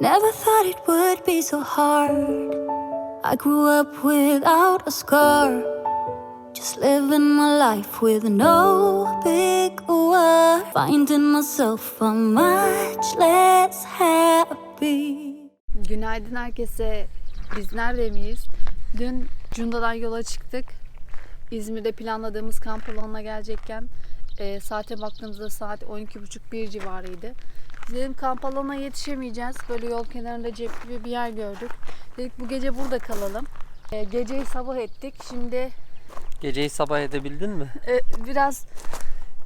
Never thought it would be so hard. I grew up without a scar. Just living my life with no big war. Finding myself a much less happy. Günaydın herkese. Biz nerede miyiz? Dün Cunda'dan yola çıktık. İzmir'de planladığımız kamp alanına gelecekken e, saate baktığımızda saat 12.30-1 civarıydı. Dedim kamp alanına yetişemeyeceğiz. Böyle yol kenarında cep gibi bir yer gördük. Dedik bu gece burada kalalım. E, geceyi sabah ettik. Şimdi Geceyi sabah edebildin mi? e, biraz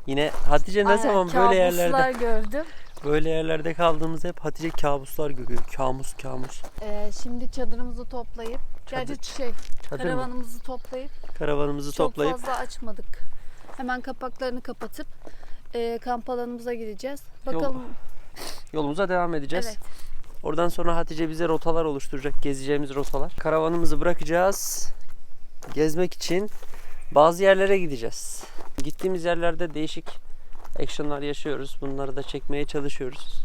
Yine Hatice ne aynen, zaman böyle kabuslar yerlerde gördüm. böyle yerlerde kaldığımızda hep Hatice kabuslar görüyor. Kamus kamus. E, şimdi çadırımızı toplayıp, gerçi şey, Çadır mı? karavanımızı toplayıp Karavanımızı Çok toplayıp fazla açmadık. Hemen kapaklarını kapatıp e, kamp alanımıza gideceğiz. Yol- Bakalım. Yolumuza devam edeceğiz. Evet. Oradan sonra Hatice bize rotalar oluşturacak. Gezeceğimiz rotalar. Karavanımızı bırakacağız. Gezmek için bazı yerlere gideceğiz. Gittiğimiz yerlerde değişik actionlar yaşıyoruz. Bunları da çekmeye çalışıyoruz.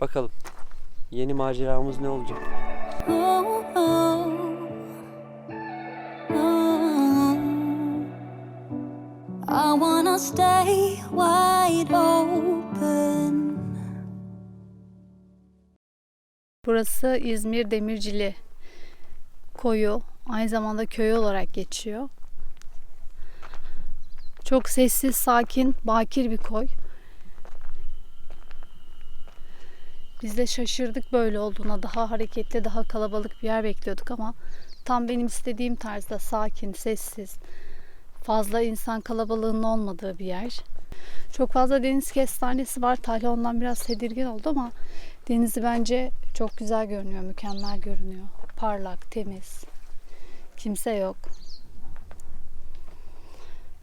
Bakalım yeni maceramız ne olacak? I wanna stay wide open. Burası İzmir Demircili koyu. Aynı zamanda köy olarak geçiyor. Çok sessiz, sakin, bakir bir koy. Biz de şaşırdık böyle olduğuna. Daha hareketli, daha kalabalık bir yer bekliyorduk ama tam benim istediğim tarzda sakin, sessiz, fazla insan kalabalığının olmadığı bir yer. Çok fazla deniz kestanesi var. Talha ondan biraz tedirgin oldu ama denizi bence çok güzel görünüyor, mükemmel görünüyor. Parlak, temiz. Kimse yok.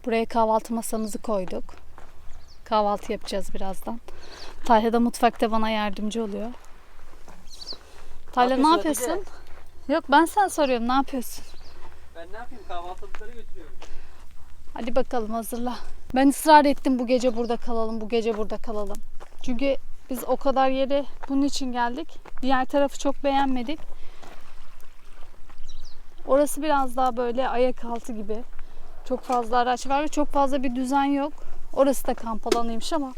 Buraya kahvaltı masamızı koyduk. Kahvaltı yapacağız birazdan. Talha da mutfakta bana yardımcı oluyor. Talha ne yapıyorsun yapıyorsun? Yok ben sen soruyorum ne yapıyorsun? Ben ne yapayım kahvaltılıkları götürüyorum. Hadi bakalım hazırla. Ben ısrar ettim bu gece burada kalalım, bu gece burada kalalım. Çünkü biz o kadar yere bunun için geldik. Diğer tarafı çok beğenmedik. Orası biraz daha böyle ayak altı gibi. Çok fazla araç var ve çok fazla bir düzen yok. Orası da kamp alanıymış ama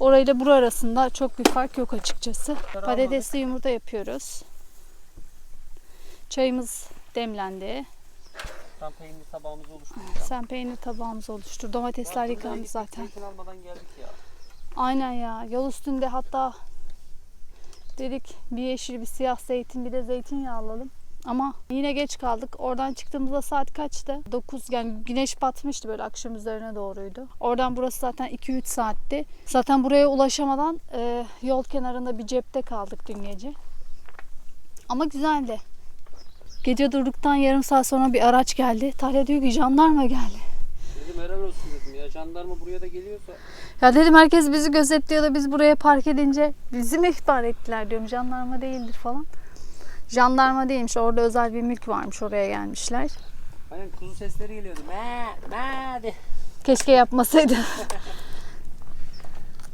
orayla bura arasında çok bir fark yok açıkçası. Patatesli yumurta yapıyoruz. Çayımız demlendi. Tam peynir tabağımızı oluşturduk. Sen peynir tabağımızı oluştur. Domatesler yıkandı zaten. Zeytin almadan geldik ya. Aynen ya. Yol üstünde hatta dedik bir yeşil bir siyah zeytin bir de zeytinyağı alalım. Ama yine geç kaldık. Oradan çıktığımızda saat kaçtı? 9 yani güneş batmıştı böyle akşam üzerine doğruydu. Oradan burası zaten 2-3 saatti. Zaten buraya ulaşamadan e, yol kenarında bir cepte kaldık dün gece. Ama güzeldi. Gece durduktan yarım saat sonra bir araç geldi. Talha diyor ki jandarma geldi. Dedim helal olsun dedim ya. Jandarma buraya da geliyorsa. Ya dedim herkes bizi gözetliyor da biz buraya park edince bizi mi ihbar ettiler diyorum. Jandarma değildir falan. Jandarma değilmiş. Orada özel bir mülk varmış. Oraya gelmişler. Aynen kuzu sesleri geliyordu. Me, me de. Keşke yapmasaydı.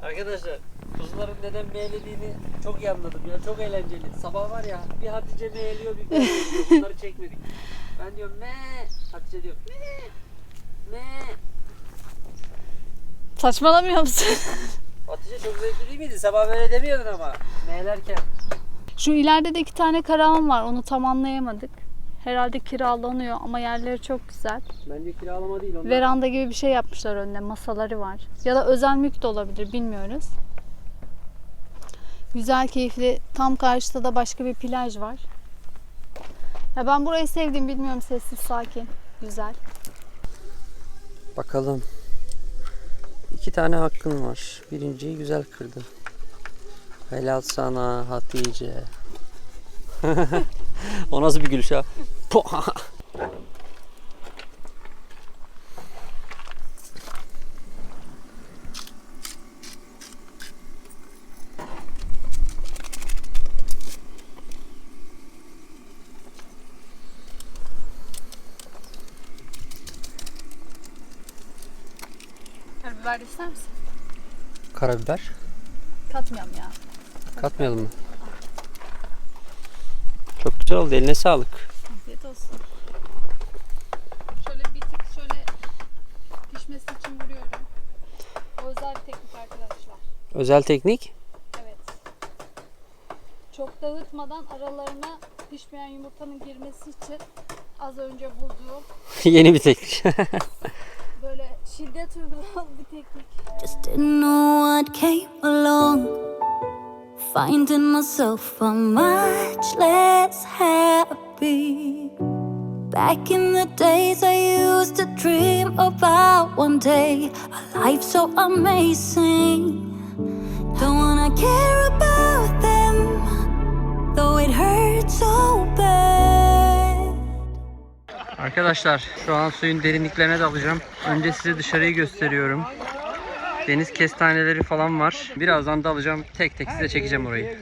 Arkadaşlar kuzuların neden meğlediğini çok iyi anladım ya. Çok eğlenceli. Sabah var ya bir Hatice meğliyor bir meğliyor. Bunları çekmedik. Ben diyorum me. Hatice diyor me. Me. Saçmalamıyor musun? Hatice çok zevkli değil miydi? Sabah böyle demiyordun ama. Meğlerken. Şu ileride de iki tane karavan var. Onu tam anlayamadık. Herhalde kiralanıyor ama yerleri çok güzel. Bence kiralama değil onlar. Veranda gibi bir şey yapmışlar önüne. Masaları var. Ya da özel mülk de olabilir bilmiyoruz. Güzel, keyifli. Tam karşıda da başka bir plaj var. Ya ben burayı sevdim. Bilmiyorum sessiz, sakin. Güzel. Bakalım. İki tane hakkın var. Birinciyi güzel kırdın. Helal sana Hatice. o nasıl bir gülüş ha? Puh! Karabiber ister misin? Karabiber. Katmıyorum ya. Katmayalım mı? Güzel oldu eline sağlık. Afiyet olsun. Şöyle bir tık şöyle pişmesi için vuruyorum. O özel bir teknik arkadaşlar. Özel teknik. Evet. Çok dağıtmadan aralarına pişmeyen yumurtanın girmesi için az önce bulduğum Yeni bir teknik. teknik. Just didn't know what came along. Finding myself a much less happy. Back in the days, I used to dream about one day a life so amazing. Don't wanna care about them, though it hurts so bad. Arkadaşlar şu an suyun derinliklerine dalacağım. Önce size dışarıyı gösteriyorum. Deniz kestaneleri falan var. Birazdan dalacağım. Tek tek size çekeceğim orayı.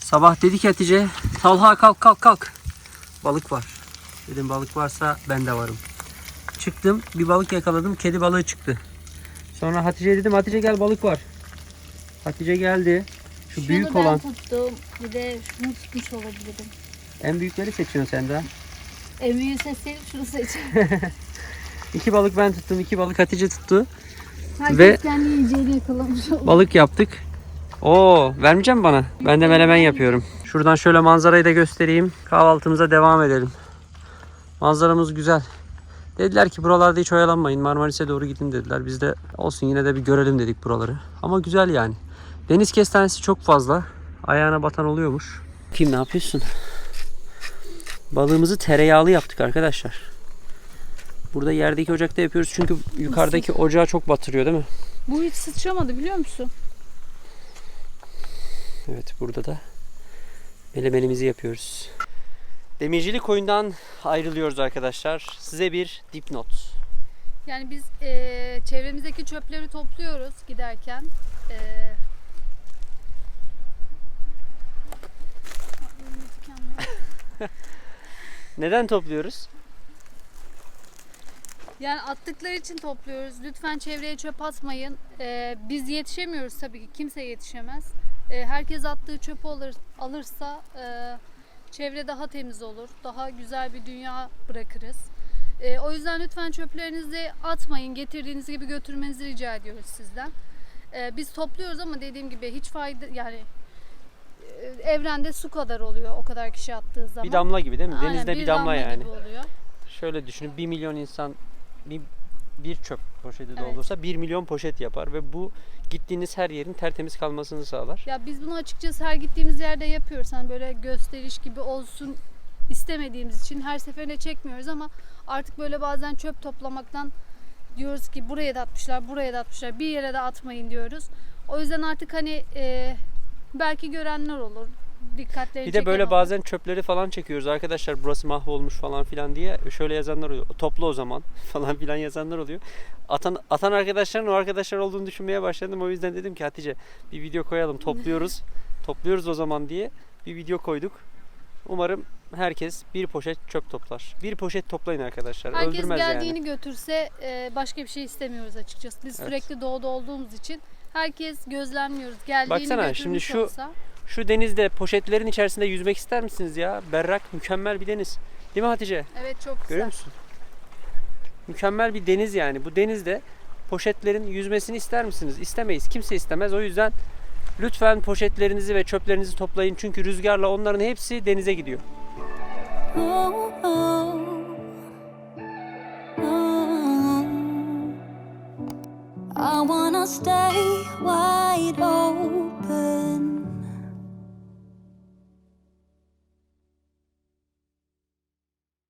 Sabah dedi ki Hatice, Talha kalk kalk kalk. Balık var. Dedim balık varsa ben de varım. Çıktım bir balık yakaladım. Kedi balığı çıktı. Sonra Hatice dedim Hatice gel balık var. Hatice geldi. Şu büyük olan. tuttum. Bir de şunu tutmuş olabilirim. En büyükleri seçiyorsun sen de. En büyüğü seçseydim şunu seç. İki balık ben tuttum. iki balık Hatice tuttu. Herkes Ve- kendi yiyeceğini yakalamış oldu. Balık yaptık. Oo, vermeyecek misin bana? Ben de menemen yapıyorum. Şuradan şöyle manzarayı da göstereyim. Kahvaltımıza devam edelim. Manzaramız güzel. Dediler ki buralarda hiç oyalanmayın. Marmaris'e doğru gidin dediler. Biz de olsun yine de bir görelim dedik buraları. Ama güzel yani. Deniz kestanesi çok fazla. Ayağına batan oluyormuş. Kim ne yapıyorsun? Balığımızı tereyağlı yaptık arkadaşlar. Burada yerdeki ocakta yapıyoruz çünkü yukarıdaki ocağı çok batırıyor değil mi? Bu hiç sıçramadı biliyor musun? Evet burada da melemenimizi yapıyoruz. Demircilik koyundan ayrılıyoruz arkadaşlar. Size bir dipnot. Yani biz eee, çevremizdeki çöpleri topluyoruz giderken. Eee Neden topluyoruz? Yani attıkları için topluyoruz. Lütfen çevreye çöp atmayın. Ee, biz yetişemiyoruz tabii ki. Kimse yetişemez. Ee, herkes attığı çöpü alır, alırsa e, çevre daha temiz olur. Daha güzel bir dünya bırakırız. Ee, o yüzden lütfen çöplerinizi atmayın. Getirdiğiniz gibi götürmenizi rica ediyoruz sizden. Ee, biz topluyoruz ama dediğim gibi hiç fayda yani e, evrende su kadar oluyor o kadar kişi attığı zaman. Bir damla gibi değil mi? Aynen, Denizde bir, damla, yani. gibi oluyor. Şöyle düşünün 1 milyon insan bir, bir çöp poşeti Evet. doldursa 1 milyon poşet yapar ve bu gittiğiniz her yerin tertemiz kalmasını sağlar. Ya biz bunu açıkçası her gittiğimiz yerde yapıyoruz. Hani böyle gösteriş gibi olsun istemediğimiz için her seferinde çekmiyoruz ama artık böyle bazen çöp toplamaktan diyoruz ki buraya da atmışlar, buraya da atmışlar, bir yere de atmayın diyoruz. O yüzden artık hani e, belki görenler olur, dikkatleri Bir de böyle olur. bazen çöpleri falan çekiyoruz arkadaşlar burası mahvolmuş falan filan diye şöyle yazanlar oluyor. Topla o zaman falan filan yazanlar oluyor. Atan, atan arkadaşların o arkadaşlar olduğunu düşünmeye başladım. O yüzden dedim ki Hatice bir video koyalım topluyoruz. topluyoruz o zaman diye bir video koyduk. Umarım herkes bir poşet çöp toplar. Bir poşet toplayın arkadaşlar. Herkes Öldürmez geldiğini yani. götürse e, başka bir şey istemiyoruz açıkçası. Biz Evet. sürekli doğuda olduğumuz için herkes gözlemliyoruz. Geldiğini Baksana, şimdi şu- olsa. Şu denizde poşetlerin içerisinde yüzmek ister misiniz ya? Berrak, mükemmel bir deniz. Değil mi Hatice? Evet çok güzel. Görüyor musun? Mükemmel bir deniz yani. Bu denizde poşetlerin yüzmesini ister misiniz? İstemeyiz. Kimse istemez. O yüzden lütfen poşetlerinizi ve çöplerinizi toplayın. Çünkü rüzgarla onların hepsi denize gidiyor. Oh, oh, oh. I wanna stay wide